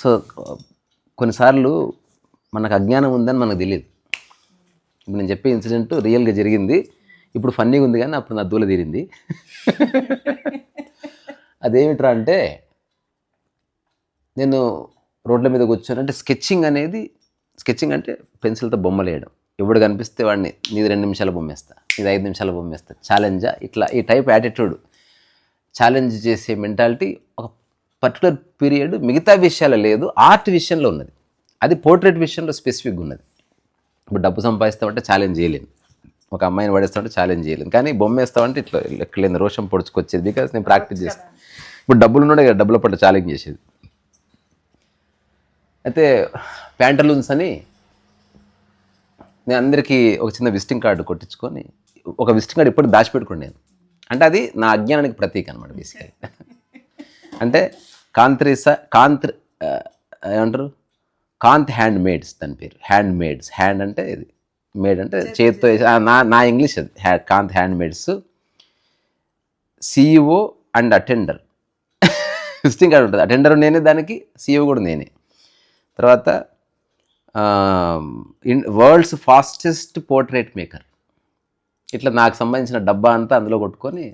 So కొన్నిసార్లు మనకు అజ్ఞానం ఉందని మనకు తెలియదు ఇప్పుడు నేను చెప్పే ఇన్సిడెంట్ రియల్గా జరిగింది. ఇప్పుడు ఫన్నీగా ఉంది కానీ అప్పుడు నా దూల తీరింది. అదేమిట్రా అంటే నేను రోడ్ల మీద కూర్చొని అంటే స్కెచ్చింగ్ అనేది స్కెచ్చింగ్ అంటే పెన్సిల్తో బొమ్మలు వేయడం. ఎప్పుడు కనిపిస్తే వాడిని నీది రెండు నిమిషాల బొమ్మేస్తా ఇది ఐదు నిమిషాల బొమ్మేస్తా. ఛాలెంజా? ఇట్లా ఈ టైప్ యాటిట్యూడ్. ఛాలెంజ్ చేసే మెంటాలిటీ ఒక పర్టికులర్ పీరియడ్ మిగతా విషయాలు లేదు ఆర్ట్ విషయంలో ఉన్నది. అది పోర్ట్రేట్ విషయంలో స్పెసిఫిక్గా ఉన్నది. ఇప్పుడు డబ్బు సంపాదిస్తామంటే ఛాలెంజ్ చేయలేను ఒక అమ్మాయిని పడేస్తామంటే ఛాలెంజ్ చేయలేను కానీ బొమ్మ వేస్తామంటే ఇట్లా ఎక్కలేని రోషం పొడుచుకొచ్చేది బికాస్ నేను ప్రాక్టీస్ చేస్తాను ఇప్పుడు డబ్బులు ఉన్నాడే కదా డబ్బుల పట్ల ఛాలెంజ్ చేసేది. అయితే ప్యాంటలూన్స్ అని నేను అందరికీ ఒక చిన్న విజిటింగ్ కార్డు కొట్టించుకొని ఒక విజిటింగ్ కార్డు ఎప్పుడు దాచిపెట్టుకోండి నేను. అంటే అది నా అజ్ఞానానికి ప్రతీక అనమాట బేసికలీ అంటే కాంత్రిస కాంత్రి ఏమంటారు? కాంత్ హ్యాండ్ మేడ్స్ దాని పేరు. హ్యాండ్ మేడ్స్ హ్యాండ్ అంటే ఇది. మేడ్ అంటే చేతితో నా నా ఇంగ్లీష్ అది. హ్యా Kanth hand mades CEO and attender. Visiting card ఉంటుంది. అటెండర్ నేనే దానికి సిఇఓ కూడా నేనే. తర్వాత in world's fastest portrait maker. ఇట్లా నాకు సంబంధించిన డబ్బా అంతా అందులో కొట్టుకొని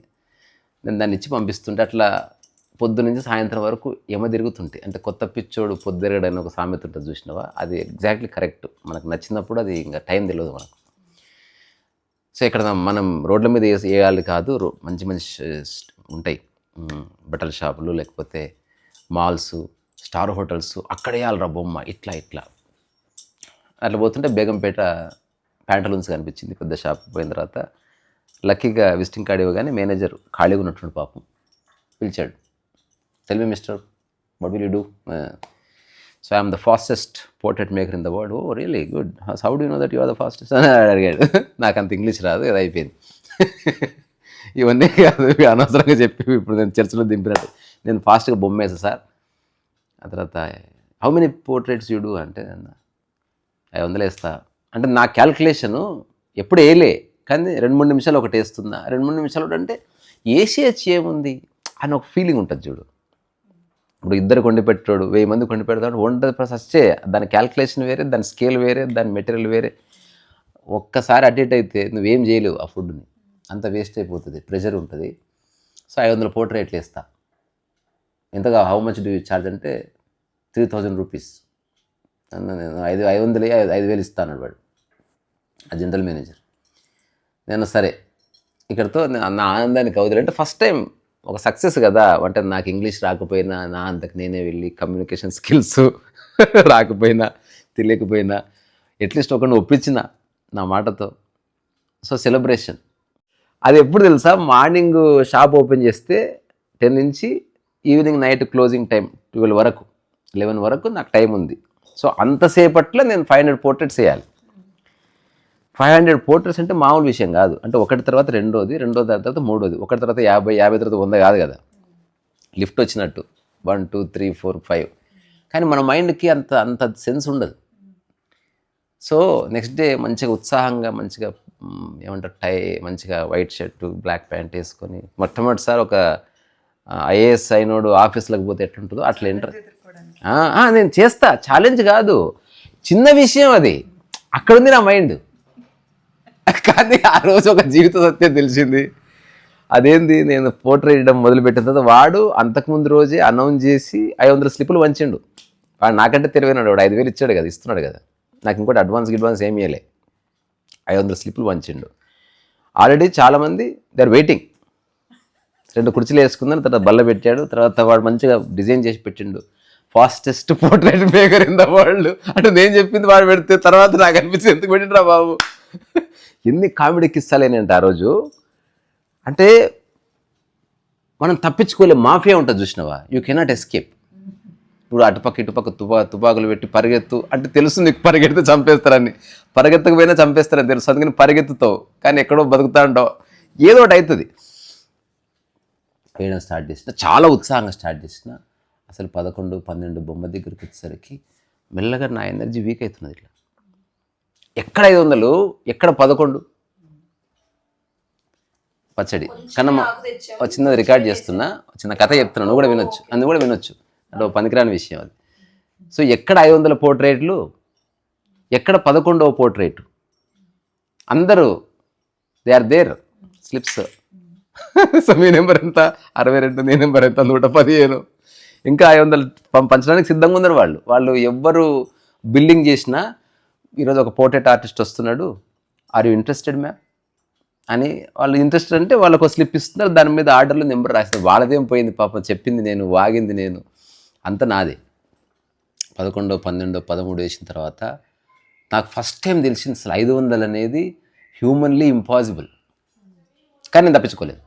నేను దాన్ని ఇచ్చి పంపిస్తుంటే అట్లా పొద్దు నుంచి సాయంత్రం వరకు ఎమ తిరుగుతుంటాయి అంటే కొత్త పిచ్చోడు పొద్దురగడని ఒక సామెత ఉంటుంది చూసినావా? అది ఎగ్జాక్ట్లీ కరెక్ట్ మనకు నచ్చినప్పుడు అది ఇంకా టైం తెలియదు మనకు. సో ఇక్కడ మనం రోడ్ల మీద వేయాలి కాదు రో- మంచి మంచి ఉంటాయి. బట్టల షాపులు లేకపోతే మాల్స్ స్టార్ హోటల్స్ అక్కడ వేయాలరా బొమ్మ ఇట్లా ఇట్లా. అట్లా పోతుంటే బేగంపేట ప్యాంటలూన్స్ కనిపించింది పెద్ద షాప్ పోయిన తర్వాత. లక్కీగా విజిటింగ్ కార్డ్ ఇవ్వగానే మేనేజర్ ఖాళీగా ఉన్నట్టుండి పాపం. పిలిచాడు. Tell me mister what will you do so I'm the fastest portrait maker in the world oh really good how do know that you are the fastest అని అడిగాడు. నాకు అంత ఇంగ్లీష్ రాదు అది అయిపోయింది. ఇవన్నీ కాదు అనవసరంగా చెప్పి ఇప్పుడు నేను చర్చలో దింపినట్టు. నేను ఫాస్ట్గా బొమ్మ సార్. ఆ తర్వాత హౌ మెనీ పోర్ట్రేట్స్ యూడు అంటే ఐదు వందలు వేస్తా. అంటే నా క్యాల్కులేషను ఎప్పుడు వేయలే కానీ రెండు మూడు నిమిషాలు ఒకటి వేస్తున్నా. రెండు మూడు నిమిషాలు ఒకటి అంటే వేసేయచ్చు ఏముంది? అని ఒక ఫీలింగ్ ఉంటుంది చూడు. ఇప్పుడు ఇద్దరు కొండి పెట్టాడు వెయ్యి మంది కొండి పెడతాడు వంట వచ్చే దాని క్యాల్కులేషన్ వేరే దాని స్కేల్ వేరే దాని మెటీరియల్ వేరే. ఒక్కసారి అడ్డేట్ అయితే నువ్వేం చేయలేవు ఆ ఫుడ్ని అంత వేస్ట్ అయిపోతుంది ప్రెషర్ ఉంటుంది. సో ఐదు వందల పోటీ రేట్లు ఇస్తా ఎంతగా హౌ మచ్ డూ ఛార్జ్ అంటే త్రీ థౌజండ్ రూపీస్ నేను ఐదు ఐదు వందలు ఐదు ఐదు వేలు ఇస్తాను వాడు ఆ జనరల్ మేనేజర్ నేను సరే ఇక్కడతో నా- నా ఆనందానికి అవుతుంది అంటే ఫస్ట్ టైం ఒక సక్సెస్ కదా అంటే నాకు ఇంగ్లీష్ రాకపోయినా నా అంతకు నేనే వెళ్ళి కమ్యూనికేషన్ స్కిల్స్ రాకపోయినా తెలియకపోయినా అట్లీస్ట్ ఒకరిని ఒప్పించిన నా మాటతో. సో సెలబ్రేషన్ అది ఎప్పుడు తెలుసా? మార్నింగ్ షాప్ ఓపెన్ చేస్తే టెన్ నుంచి evening night closing time twelve వరకు లెవెన్ వరకు నాకు టైం ఉంది. సో అంతసేపట్లో నేను ఫైవ్ హండ్రెడ్ పోర్ట్రేట్స్ వేయాలి. ఫైవ్ హండ్రెడ్ పోర్ట్రేట్స్ అంటే మామూలు విషయం కాదు. అంటే ఒకటి తర్వాత రెండోది రెండో తర్వాత మూడోది. ఒకటి తర్వాత యాభై యాభై తర్వాత వంద కాదు కదా. లిఫ్ట్ వచ్చినట్టు. One two three four five. కానీ మన మైండ్కి అంత అంత సెన్స్ ఉండదు. సో నెక్స్ట్ డే మంచిగా ఉత్సాహంగా మంచిగా ఏమంటారు టై మంచిగా వైట్ షర్టు బ్లాక్ ప్యాంట్ వేసుకొని మొట్టమొదటిసారి ఒక ఐఏఎస్ అయినోడు ఆఫీస్లోకి పోతే ఎట్లుంటుందో అట్లా ఎంటర్ నేను చేస్తా. ఛాలెంజ్ కాదు. చిన్న విషయం అది. అక్కడ ఉంది నా మైండ్. కానీ ఆ రోజు ఒక జీవిత సత్యం తెలిసింది. అదేంది? నేను పోర్ట్రేట్ వేయడం మొదలుపెట్టిన తర్వాత వాడు అంతకుముందు రోజే అనౌన్స్ చేసి ఐదు వందల స్లిప్పులు వంచిండు వాడు నాకంటే తెలివైనాడు వాడు ఐదు వేలు ఇచ్చాడు కదా ఇస్తున్నాడు కదా. నాకు ఇంకోటి అడ్వాన్స్ అడ్వాన్స్ ఏమి ఇవ్వలే ఐదు వందల స్లిప్పులు వంచిండు ఆల్రెడీ చాలామంది దే ఆర్ వెయిటింగ్ రెండు కుర్చీలు వేసుకుందని తర్వాత బల్ల పెట్టాడు తర్వాత వాడు మంచిగా డిజైన్ చేసి పెట్టిండు. Fastest portrait maker in the world అంటే నేను చెప్పింది వాడు పెడితే తర్వాత నాకు అనిపించింది ఎందుకు పెట్టిండ్రా బాబు? ఎన్ని కామెడీ కిస్తాలేనంటే ఆ రోజు. అంటే మనం తప్పించుకోలే మాఫియా ఉంటుంది చూసినావా? యూ కెనాట్ ఎస్కేప్ ఇప్పుడు అటుపక్క ఇటుపక్క తుపా తుపాకులు పెట్టి పరిగెత్తు. అంటే తెలుసు నీకు పరిగెడితే చంపేస్తారని. పరిగెత్తకపోయినా చంపేస్తారని తెలుసు. అందుకని పరిగెత్తుతావు కానీ ఎక్కడో బతుకుతా ఉంటావు. ఏదో ఒకటి అవుతుంది. వేయడం స్టార్ట్ చేసిన. చాలా ఉత్సాహంగా స్టార్ట్ చేసిన. అసలు పదకొండు పన్నెండు బొమ్మ దగ్గరికి వచ్చేసరికి మెల్లగా నా ఎనర్జీ వీక్ అవుతున్నది ఇట్లా. ఎక్కడ ఐదు వందలు? ఎక్కడ పదకొండు? పచ్చడి. కన్నమ్మ ఒక చిన్నది రికార్డ్ చేస్తున్నా. ఒక చిన్న కథ చెప్తున్నా. నువ్వు కూడా వినొచ్చు. అందుకు కూడా వినొచ్చు. అంటే ఒక పనికిరాని విషయం అది. సో ఎక్కడ ఐదు వందల పోర్ట్రేట్లు? ఎక్కడ పదకొండవ పోర్ట్రేట్? అందరూ they are there slips so me number ఎంత? అరవై రెండు నీ నెంబర్ ఎంత? నూట పదిహేను. ఇంకా ఐదు వందలు పంచడానికి సిద్ధంగా ఉన్నారు వాళ్ళు. వాళ్ళు ఎవ్వరు బిల్డింగ్ చేసినా ఈరోజు ఒక పోర్ట్రేట్ ఆర్టిస్ట్ వస్తున్నాడు. ఆర్ యూ ఇంట్రెస్టెడ్ మ్యామ్ అని వాళ్ళు ఇంట్రెస్టెడ్ అంటే వాళ్ళకు స్లిప్ ఇస్తున్నారు. దాని మీద ఆర్డర్లో నెంబర్ రాస్తారు వాళ్ళదేం పోయింది పాపం చెప్పింది నేను వాగింది నేను. అంత నాదే. పదకొండో పన్నెండో పదమూడు వేసిన తర్వాత నాకు ఫస్ట్ టైం తెలిసింది అసలు ఐదు వందలు అనేది హ్యూమన్లీ ఇంపాసిబుల్ కానీ నేను తప్పించుకోలేదు.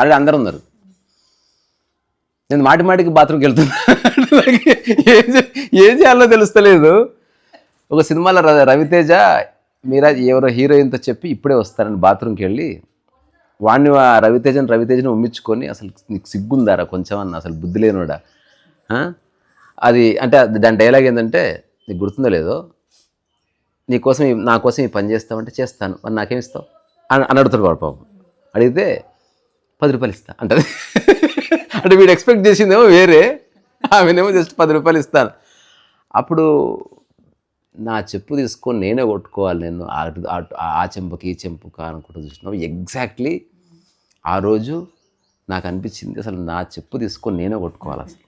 ఆల్రెడీ అందరూ ఉన్నారు. నేను మాటి మాటికి బాత్రూమ్కి వెళ్తున్నా. ఏం ఏం చేయాలో తెలుస్తలేదు. ఒక సినిమాలో ర- రవితేజ మీరా ఎవరో హీరోయిన్తో చెప్పి ఇప్పుడే వస్తారని బాత్రూమ్కి వెళ్ళి వాడిని ఆ రవితేజని రవితేజని ఉమ్మించుకొని అసలు నీకు సిగ్గుందారా కొంచెం అన్న అసలు బుద్ధి లేనోడా అది అంటే దాని డైలాగ్ ఏంటంటే నీకు గుర్తుందో లేదో నీకోసం నా కోసం ఈ పని చేస్తామంటే చేస్తాను. మరి నాకేమిస్తావు అని అని అడుగుతాడు వాడు పాపం. అడిగితే పది రూపాయలు ఇస్తా అంటది. అంటే వీడు ఎక్స్పెక్ట్ చేసిందేమో వేరే. ఆమెనేమో జస్ట్ పది రూపాయలు ఇస్తాను. అప్పుడు నా చెప్పు తీసుకొని నేనే కొట్టుకోవాలి నేను. ఆ చెంపకి ఈ చెంపకి అనుకుంటూ చూసినాం ఎగ్జాక్ట్లీ ఆ రోజు నాకు అనిపించింది అసలు నా చెప్పు తీసుకొని నేనే కొట్టుకోవాలి అసలు.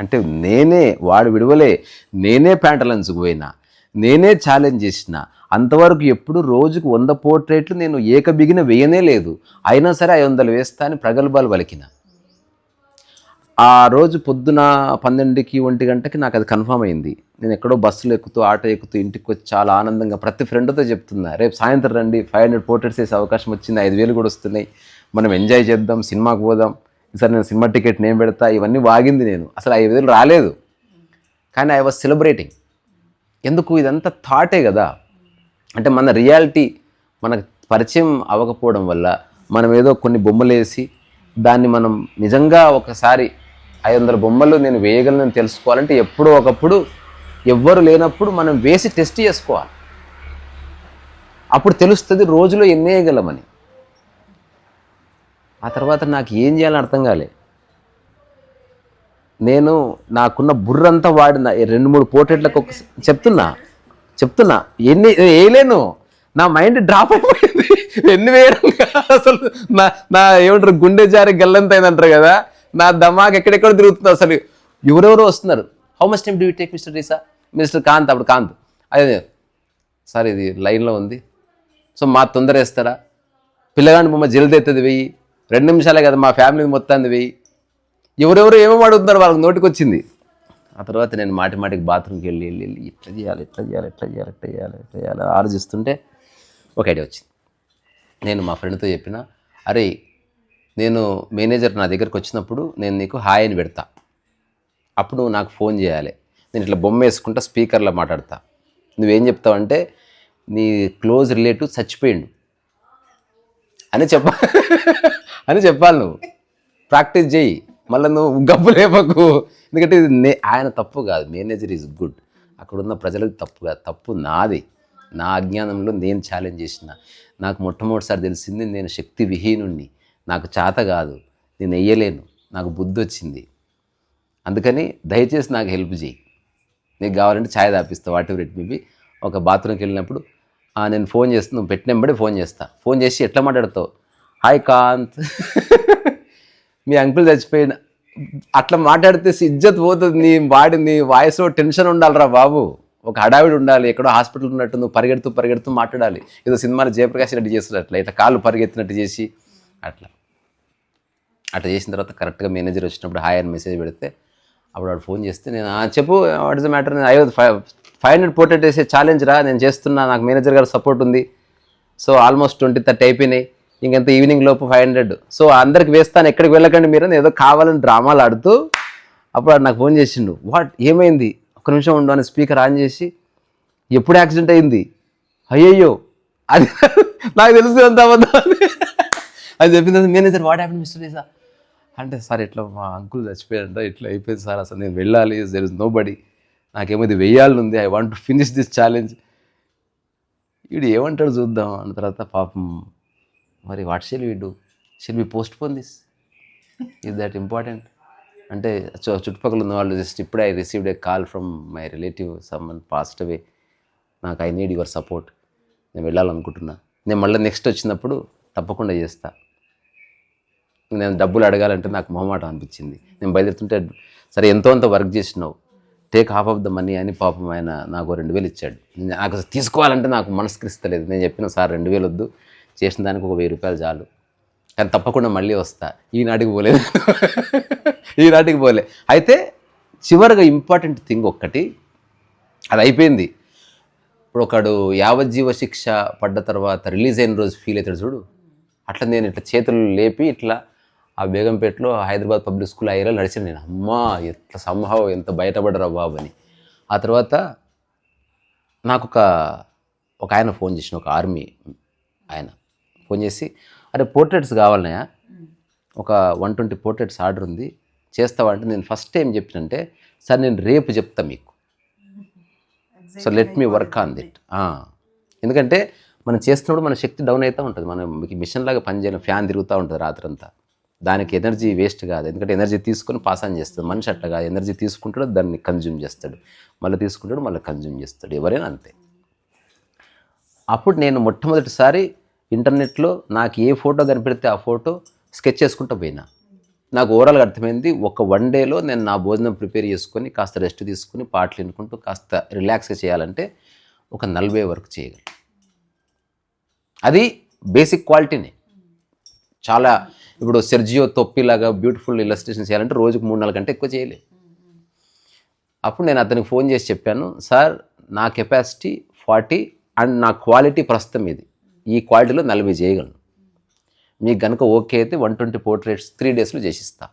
అంటే నేనే వాడు విడవలే నేనే ప్యాంటలంచుకు పోయినా. నేనే ఛాలెంజ్ చేసిన. అంతవరకు ఎప్పుడు రోజుకు వంద పోర్ట్రేట్లు నేను ఏకబిగిన వేయనే లేదు. అయినా సరే ఐదు వందలు వేస్తా అని ప్రగల్భాలు పలికిన. ఆ రోజు పొద్దున పన్నెండుకి ఒంటి గంటకి నాకు అది కన్ఫర్మ్ అయింది. నేను ఎక్కడో బస్సులు ఎక్కుతూ ఆటో ఎక్కుతూ ఇంటికి వచ్చి చాలా ఆనందంగా ప్రతి ఫ్రెండ్తో చెప్తున్నా. రేపు సాయంత్రం రండి ఫైవ్ హండ్రెడ్ పోర్ట్రేట్స్ వేసే అవకాశం వచ్చింది ఐదు వేలు కూడా వస్తున్నాయి. మనం ఎంజాయ్ చేద్దాం సినిమాకి పోదాం. ఈసారి నేను సినిమా టికెట్ నేను పెడతా. ఇవన్నీ వాగింది నేను. అసలు ఐదు వేలు రాలేదు. కానీ ఐ వాజ్ సెలబ్రేటింగ్ ఎందుకు ఇదంతా థాటే కదా? అంటే మన రియాలిటీ మనకు పరిచయం అవ్వకపోవడం వల్ల మనం ఏదో కొన్ని బొమ్మలు వేసి దాన్ని మనం నిజంగా ఒకసారి ఐదు వందల బొమ్మలు నేను వేయగలను తెలుసుకోవాలంటే ఎప్పుడో ఒకప్పుడు ఎవ్వరు లేనప్పుడు మనం వేసి టెస్ట్ చేసుకోవాలి. అప్పుడు తెలుస్తుంది రోజులో ఎన్ని వేయగలమని ఆ తర్వాత నాకు ఏం చేయాలని అర్థం కాలే. నేను నాకున్న బుర్రంతా వాడిన. ఈ రెండు మూడు పోర్ట్రేట్లకు ఒక చెప్తున్నా చెప్తున్నా. ఎన్ని వేయలేను నా మైండ్ డ్రాప్ అయిపోయింది. ఎన్ని వేయడం అసలు నా నా ఏమంటారు గుండె జారి గల్లంత అయిందంటారు కదా. నా దమాక్ ఎక్కడెక్కడ తిరుగుతుంది అసలు. ఎవరెవరో వస్తున్నారు. How much time do you take mister రీసా mister Kanth అప్పుడు కాంత్. అదే సార్ ఇది లైన్లో ఉంది. సో మా తొందర వేస్తారా? పిల్లగాని బొమ్మ జల్ది అవుతుంది వెయ్యి. రెండు నిమిషాలే కదా మా ఫ్యామిలీ మొత్తాన్ని వెయ్యి. ఎవరెవరు ఏమేమి అడుగుతున్నారు వాళ్ళకి నోటికి వచ్చింది ఆ తర్వాత నేను మాటి మాటికి బాత్రూమ్కి వెళ్ళి వెళ్ళి వెళ్ళి ఇట్లా చేయాలి ఇట్లా చేయాలి ఇట్లా చేయాలి ఇట్లా చేయాలి ఇట్లా చేయాలి ఆలోచిస్తుంటే ఒక ఐడియా వచ్చింది. నేను మా ఫ్రెండ్తో చెప్పిన అరే నేను మేనేజర్ నా దగ్గరికి వచ్చినప్పుడు నేను నీకు హాయ్ అని పెడతా. అప్పుడు నువ్వు నాకు ఫోన్ చేయాలి. నేను ఇట్లా బొమ్మ వేసుకుంటా స్పీకర్లో మాట్లాడతా. నువ్వేం చెప్తావంటే నీ క్లోజ్ రిలేటివ్ చచ్చిపోయిండు. అని చెప్ప అని చెప్పాలి నువ్వు. ప్రాక్టీస్ చేయి. మళ్ళీ నువ్వు గబ్బు లేపకు. ఎందుకంటే ఇది నే ఆయన తప్పు కాదు. మేనేజర్ ఈజ్ గుడ్ అక్కడ ఉన్న ప్రజలకు తప్పు కాదు. తప్పు నాది. నా అజ్ఞానంలో నేను ఛాలెంజ్ చేసిన. నాకు మొట్టమొదటిసారి తెలిసింది నేను శక్తి విహీనుణ్ణి నాకు చేత కాదు. నేను వెయ్యలేను నాకు బుద్ధి వచ్చింది. అందుకని దయచేసి నాకు హెల్ప్ చేయి. నీకు కావాలంటే ఛాయ్ తాపిస్తా. వాట్ ఎవర్ ఇట్ మేబీ ఒక బాత్రూమ్కి వెళ్ళినప్పుడు నేను ఫోన్ చేస్తాను నువ్వు పెట్టినప్పుడే ఫోన్ చేస్తా. ఫోన్ చేసి ఎట్లా మాట్లాడతావు? హాయ్ కాంత్. మీ అంకుల్ చచ్చిపోయిన అట్లా మాట్లాడితే ఇజ్జత్ పోతుంది నీ వాడి నీ వాయిస్లో టెన్షన్ ఉండాలిరా బాబు. ఒక హడావిడి ఉండాలి ఎక్కడో హాస్పిటల్ ఉన్నట్టు నువ్వు పరిగెడుతూ పరిగెడుతూ మాట్లాడాలి. ఏదో సినిమాలో జయప్రకాష్ రెడ్డి చేస్తున్నట్లు అట్లా ఇట్లా కాళ్ళు పరిగెత్తినట్టు చేసి అట్లా. అట్లా చేసిన తర్వాత కరెక్ట్గా మేనేజర్ వచ్చినప్పుడు హాయ్ అని మెసేజ్ పెడితే అప్పుడు వాడు ఫోన్ చేస్తే నేను చెప్పు what is the matter? I five five hundred portrait వేసే ఛాలెంజ్ రా నేను చేస్తున్నా నాకు మేనేజర్ గారు సపోర్ట్ ఉంది. సో ఆల్మోస్ట్ ట్వంటీ థర్టీ అయిపోయినాయి. ఇంకెంత ఈవినింగ్ లోపు ఫైవ్ హండ్రెడ్ సో అందరికి వేస్తాను ఎక్కడికి వెళ్ళకండి మీరు ఏదో కావాలని డ్రామాలు ఆడుతూ అప్పుడు నాకు ఫోన్ చేసిండు. వాట్ ఏమైంది? ఒక నిమిషం ఉండు అని స్పీకర్ ఆన్ చేసి ఎప్పుడు యాక్సిడెంట్ అయింది? అయ్యయ్యో! అది నాకు తెలుసు అంత అబద్ధం. అని. అది చెప్పింది మేనేజర్ వాట్ హ్యాపీ మిస్టర్ రీసా అంటే సార్ ఇట్లా మా అంకుల్ చచ్చిపోయారంట ఇట్లా అయిపోయింది సార్ అసలు నేను వెళ్ళాలి దెర్ ఇస్ నో బడీ నాకేమో ఇది వెయ్యాలని ఉంది. I want to finish this challenge వీడు ఏమంటాడు చూద్దాం అన్న తర్వాత పాపం మరి what shall we do shall be postpone this is that important అంటే చుట్టుపక్కల ఉన్న వాళ్ళు జస్ట్ ఇప్పుడే I received a call from my relative someone passed away నాకు ఐ నీడ్ యువర్ సపోర్ట్ నేను వెళ్ళాలనుకుంటున్నా. నేను మళ్ళీ నెక్స్ట్ వచ్చినప్పుడు తప్పకుండా చేస్తా. నేను డబ్బులు అడగాలంటే నాకు మొహమాటం అనిపించింది. నేను బయలుదేరుతుంటే సరే ఎంతో అంత వర్క్ చేసినావు. Take half of the money అని పాపం ఆయన నాకు రెండు వేలు ఇచ్చాడు. నాకు తీసుకోవాలంటే నాకు మనస్కరిస్తలేదు. నేను చెప్పిన సార్ రెండు వేలు వద్దు చేసిన దానికి ఒక వెయ్యి రూపాయలు చాలు. కానీ తప్పకుండా మళ్ళీ వస్తా. ఈనాటికి పోలేదు. ఈనాటికి పోలే. అయితే చివరిగా ఇంపార్టెంట్ థింగ్ ఒక్కటి అది అయిపోయింది. ఇప్పుడు ఒకడు యావజ్జీవ శిక్ష పడ్డ తర్వాత రిలీజ్ అయిన రోజు ఫీల్ అవుతాడు చూడు. అట్లా నేను ఇట్లా చేతులు లేపి ఇట్లా ఆ బేగంపేటలో హైదరాబాద్ పబ్లిక్ స్కూల్ ఐరా నడిచాను నేను. అమ్మా ఎట్లా సంభావం ఎంత బయటపడరా బాబు అని. ఆ తర్వాత నాకు ఒక ఒక ఆయన ఫోన్ చేసిన ఒక ఆర్మీ ఆయన. ఫోన్ చేసి అరే పోర్ట్రేట్స్ కావాలన్నాయా ఒక వన్ ట్వంటీ పోర్ట్రేట్స్ ఆర్డర్ ఉంది. చేస్తావా అంటే నేను ఫస్ట్ టైం చెప్పినంటే సార్ నేను రేపు చెప్తా మీకు. So let me work on it ఎందుకంటే మనం చేస్తున్నప్పుడు మన శక్తి డౌన్ అవుతూ ఉంటుంది. మనం మీకు మిషన్ లాగా పనిచేయడం ఫ్యాన్ తిరుగుతూ ఉంటుంది రాత్రంతా. దానికి ఎనర్జీ వేస్ట్ కాదు. ఎందుకంటే ఎనర్జీ తీసుకొని పాస్ ఆన్ చేస్తుంది. మనిషి అట్లా కాదు. ఎనర్జీ తీసుకుంటాడు దాన్ని కన్జ్యూమ్ చేస్తాడు. మళ్ళీ తీసుకుంటాడు మళ్ళీ కన్జ్యూమ్ చేస్తాడు. ఎవరైనా అంతే. అప్పుడు నేను మొట్టమొదటిసారి ఇంటర్నెట్లో నాకు ఏ ఫోటో కనిపెడితే ఆ ఫోటో స్కెచ్ చేసుకుంటూ పోయినా. నాకు ఓవరాల్గా అర్థమైంది ఒక వన్ డేలో నేను నా భోజనం ప్రిపేర్ చేసుకొని కాస్త రెస్ట్ తీసుకుని పాటలు వినుకుంటూ కాస్త రిలాక్స్గా చేయాలంటే ఒక నలభై వరకు చేయగలను. అది బేసిక్ క్వాలిటీనే. చాలా ఇప్పుడు సెర్జియో తొప్పిలాగా బ్యూటిఫుల్ ఇల్లస్ట్రేషన్ చేయాలంటే రోజుకు మూడు నాలుగు గంటే ఎక్కువ చేయలే. అప్పుడు నేను అతనికి ఫోన్ చేసి చెప్పాను సార్ నా కెపాసిటీ ఫార్టీ అండ్ నా క్వాలిటీ ప్రస్తుతం ఇది. ఈ క్వాలిటీలో నలభై చేయగలను. మీకు కనుక ఓకే అయితే వన్ ట్వంటీ పోర్ట్రేట్స్ త్రీ డేస్లో చేసిస్తా.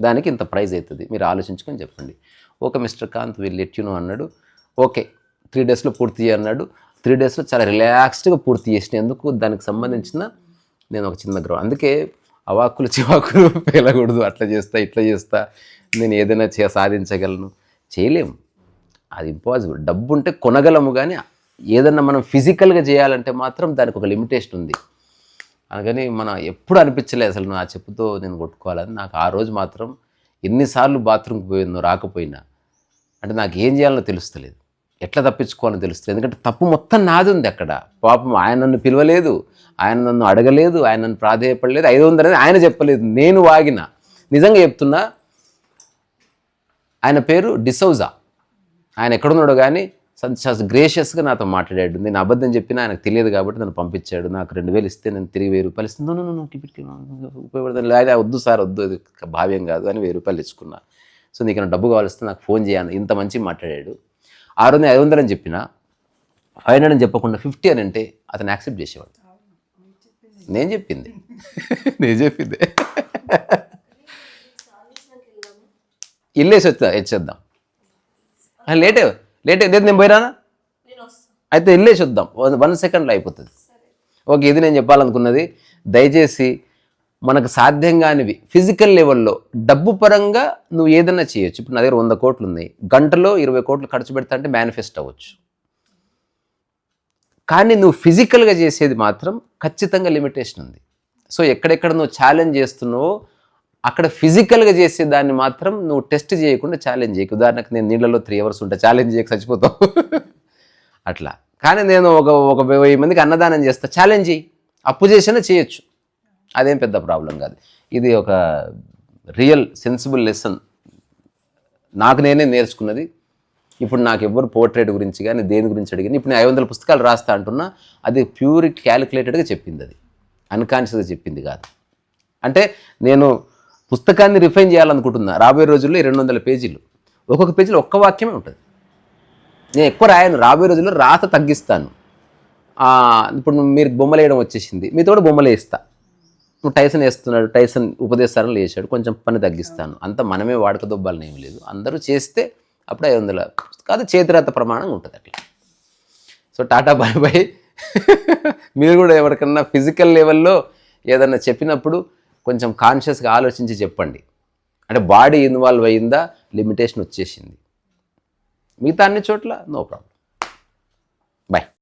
దానికి ఇంత ప్రైజ్ అవుతుంది. మీరు ఆలోచించుకొని చెప్పండి. ఓకే మిస్టర్ కాంత్ వీళ్ళు లెట్ అన్నాడు. ఓకే త్రీ డేస్లో పూర్తి అన్నాడు. త్రీ డేస్లో చాలా రిలాక్స్డ్గా పూర్తి చేసినందుకు దానికి సంబంధించిన నేను ఒక చిన్న గ్రౌండ్ అందుకే అవాకులు చివాకులు పేలకూడదు. అట్లా చేస్తా ఇట్లా చేస్తా. నేను ఏదైనా చే సాధించగలను. చేయలేము. అది ఇంపాసిబుల్. డబ్బు ఉంటే కొనగలము కానీ ఏదన్నా మనం ఫిజికల్గా చేయాలంటే మాత్రం దానికి ఒక లిమిటేషన్ ఉంది. అందుకని మనం ఎప్పుడు అనిపించలేదు అసలు నా చెప్పుతో నేను కొట్టుకోవాలని. నాకు ఆ రోజు మాత్రం ఎన్నిసార్లు బాత్రూమ్కి పోయిందో రాకపోయినా అంటే నాకు ఏం చేయాలో తెలుస్తలేదు. ఎట్లా తప్పించుకోవాలో తెలుస్తుంది ఎందుకంటే తప్పు మొత్తం నాది ఉంది అక్కడ. పాపం ఆయన నన్ను పిలవలేదు ఆయన నన్ను అడగలేదు ఆయన నన్ను ప్రాధేయపడలేదు ఐదు వందలు అనేది ఆయన చెప్పలేదు నేను వాగిన. నిజంగా చెప్తున్నా ఆయన పేరు డిసౌజా. ఆయన ఎక్కడున్నాడో కానీ గ్రేషియస్గా నాతో మాట్లాడాడు. నేను అబద్ధం చెప్పినా ఆయనకు తెలియదు కాబట్టి నన్ను పంపించాడు. నాకు రెండు వేలు ఇస్తే నేను తిరిగి వెయ్యి రూపాయలు ఇస్తాను నువ్వు నువ్వు టికెట్కి ఉపయోగపడుతుంది లేదా వద్దు సార్ వద్దు అది భావ్యం కాదు అని వెయ్యి రూపాయలు ఇచ్చుకున్నా సో నీకు ఏమైనా డబ్బు కావాలిస్తే నాకు ఫోన్ చేయాలి ఇంత మంచి మాట్లాడాడు. ఆ రోజు ఐదు వందలు అని చెప్పిన ఫైవ్ హండ్రెడ్ అని చెప్పకుండా ఫిఫ్టీ అని అంటే అతను యాక్సెప్ట్ చేసేవాడు. నేను చెప్పింది. నేను చెప్పింది. ఇల్లేసి వచ్చా ఇచ్చేద్దాం లేట్ లేట్ లేదు నేను పోయిరానా అయితే వెళ్ళేసి వద్దాం వన్ సెకండ్లో అయిపోతుంది. ఓకే ఇది నేను చెప్పాలనుకున్నది. దయచేసి మనకు సాధ్యం కానివి ఫిజికల్ లెవెల్లో డబ్బు పరంగా నువ్వు ఏదైనా చేయొచ్చు. ఇప్పుడు నా దగ్గర వంద కోట్లు ఉన్నాయి. గంటలో ఇరవై కోట్లు ఖర్చు పెడతా అంటే మేనిఫెస్ట్ అవ్వచ్చు. కానీ నువ్వు ఫిజికల్గా చేసేది మాత్రం ఖచ్చితంగా లిమిటేషన్ ఉంది. సో ఎక్కడెక్కడ నువ్వు ఛాలెంజ్ చేస్తున్నావో అక్కడ ఫిజికల్గా చేసే దాన్ని మాత్రం నువ్వు టెస్ట్ చేయకుండా ఛాలెంజ్ చేయకు. ఉదాహరణకు నేను నీళ్ళలో త్రీ అవర్స్ ఉంటా ఛాలెంజ్ చేయక చచ్చిపోతావు. అట్లా. కానీ నేను ఒక ఒక వెయ్యి మందికి అన్నదానం చేస్తా ఛాలెంజ్ చేయి. అప్పు చేసినా చేయొచ్చు. అదేం పెద్ద ప్రాబ్లం కాదు. ఇది ఒక రియల్ సెన్సిబుల్ లెసన్ నాకు నేనే నేర్చుకున్నది. ఇప్పుడు నాకు ఎవ్వరు పోర్ట్రేట్ గురించి కానీ దేని గురించి అడిగిన ఇప్పుడు నేను ఐదు వందల పుస్తకాలు రాస్తా అంటున్నా అది ప్యూర్ క్యాలిక్యులేటెడ్గా చెప్పింది అది. అన్కాన్షియస్గా చెప్పింది కాదు. అంటే నేను పుస్తకాన్ని రిఫైన్ చేయాలనుకుంటున్నా. రాబోయే రోజుల్లో రెండు వందల పేజీలు. ఒక్కొక్క పేజీలో ఒక్క వాక్యమే ఉంటుంది. నేను ఎక్కువ రాయను. రాబోయే రోజుల్లో రాత తగ్గిస్తాను. ఇప్పుడు మీరు బొమ్మలు వేయడం వచ్చేసింది. మీతో కూడా బొమ్మలు వేస్తా. నువ్వు టైసన్ వేస్తున్నాడు. టైసన్ ఉపదేశాలను లేచాడు. కొంచెం పని తగ్గిస్తాను. అంత మనమే వాడక దొబ్బాలని ఏం లేదు. అందరూ చేస్తే అప్పుడు ఐదు వందల కాదు చేతిరాత ప్రమాణంగా ఉంటుంది అట్లా. So tata bye bye. మీరు కూడా ఎవరికన్నా ఫిజికల్ లెవెల్లో ఏదన్నా చెప్పినప్పుడు కొంచెం కాన్షియస్గా ఆలోచించి చెప్పండి. అంటే బాడీ ఇన్వాల్వ్ అయ్యిందా లిమిటేషన్ వచ్చేసింది. మిగతా అన్ని చోట్ల నో ప్రాబ్లం బాయ్